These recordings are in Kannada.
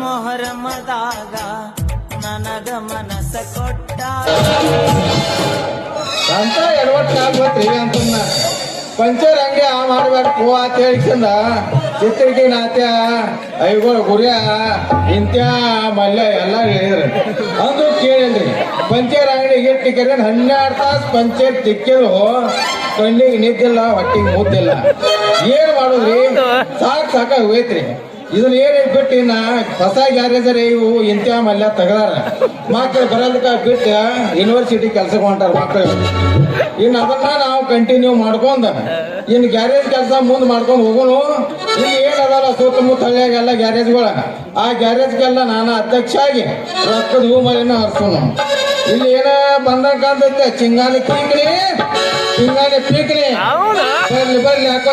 ಮೊಹರಮದಾಗ ನನಗ ಮನಸ ಕೊಟ್ಟ. ಅಂತ ಅಂತನ್ನ. ಪಂಚರ್ ಹಂಗೆ ಆ ಮಾಡ್ಬೇಡ ಪೂ ಅಂತ ಹೇಳ್ಕೊಂಡ ಚಿತ್ರಕ್ಕೆ ನಾತ್ಯ, ಐಗೋಳ ಗುರಿಯ ಇಂತ್ಯ ಮಲ್ಯ ಎಲ್ಲ ಹೇಳಿದ್ರು. ಅಂದ್ರು ಕೇಳಿಲ್ರಿ ಪಂಚರ್ ಅಂಗಡಿಗೆ ಟಿಕೆಟ್ ಹನ್ನೆರಡು ತಾಸು ಪಂಚರ್ ತಿಕ್ಕಿದ್ರು. ಕಣ್ಣಿಗೆ ನಿದ್ದಿಲ್ಲ, ಹೊಟ್ಟಿಗೆ ಮುದ್ದಿಲ್ಲ ಏನ್ ಮಾಡುದ್ರಿ? ಸಾಕ್ ಸಾಕಾಗಿ ಹೋಯ್ತ್ರಿ. ಇದನ್ನ ಏನ್ ಬಿಟ್ಟು ಇನ್ನ ಹೊಸ ಗ್ಯಾರೇಜರ್ ಇವು ಇಂತ ಮಲ್ಲ ತೆಗದಾರ. ಮಕ್ಕಳು ಬರೋದಕ್ಕ ಬಿಟ್ಟು ಯೂನಿವರ್ಸಿಟಿ ಕೆಲಸ ಹೊಂಟಾರ ಮಕ್ಕಳು ಇನ್ನು ಅದನ್ನ ನಾವು ಕಂಟಿನ್ಯೂ ಮಾಡ್ಕೊಂಡ ಇನ್ನು ಗ್ಯಾರೇಜ್ ಕೆಲಸ ಮುಂದೆ ಮಾಡ್ಕೊಂಡು ಹೋಗೋನು. ಇಲ್ಲಿ ಏನದಲ್ಲ ಸುತ್ತಮುತ್ತ ಹಳ್ಳಿಯಾಗೆಲ್ಲ ಗ್ಯಾರೇಜ್ಗಳ. ಆ ಗ್ಯಾರೇಜ್ಗೆಲ್ಲ ನಾನು ಅಧ್ಯಕ್ಷ ಆಗಿ ರೊಕ್ಕದ ಹೂ ಹರ್ಸೋನು. ಇಲ್ಲಿ ಏನ ಬಂದಂಗ ಕಾಣ್ತೈತೆ ಚಿಂಗಾಲಿ ಪೀಕ್ರಿ ಚಿಂಗಾಲಿ ಪೀಕ್ರಿ ಬರ್ಲಿ ಬರ್ಲಿ ಹಾಕೋ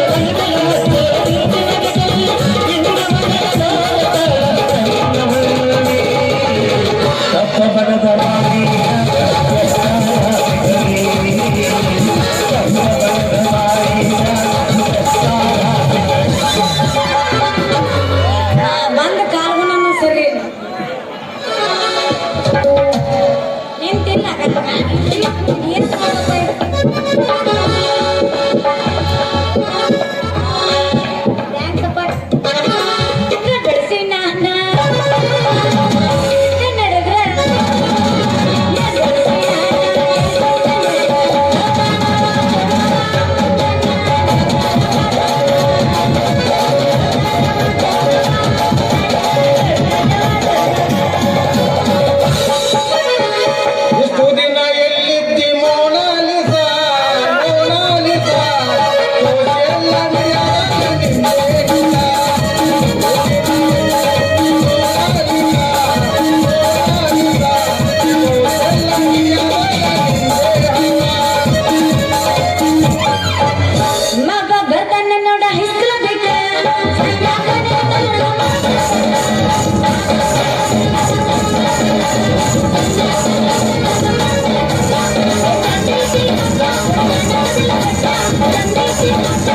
감사합니다.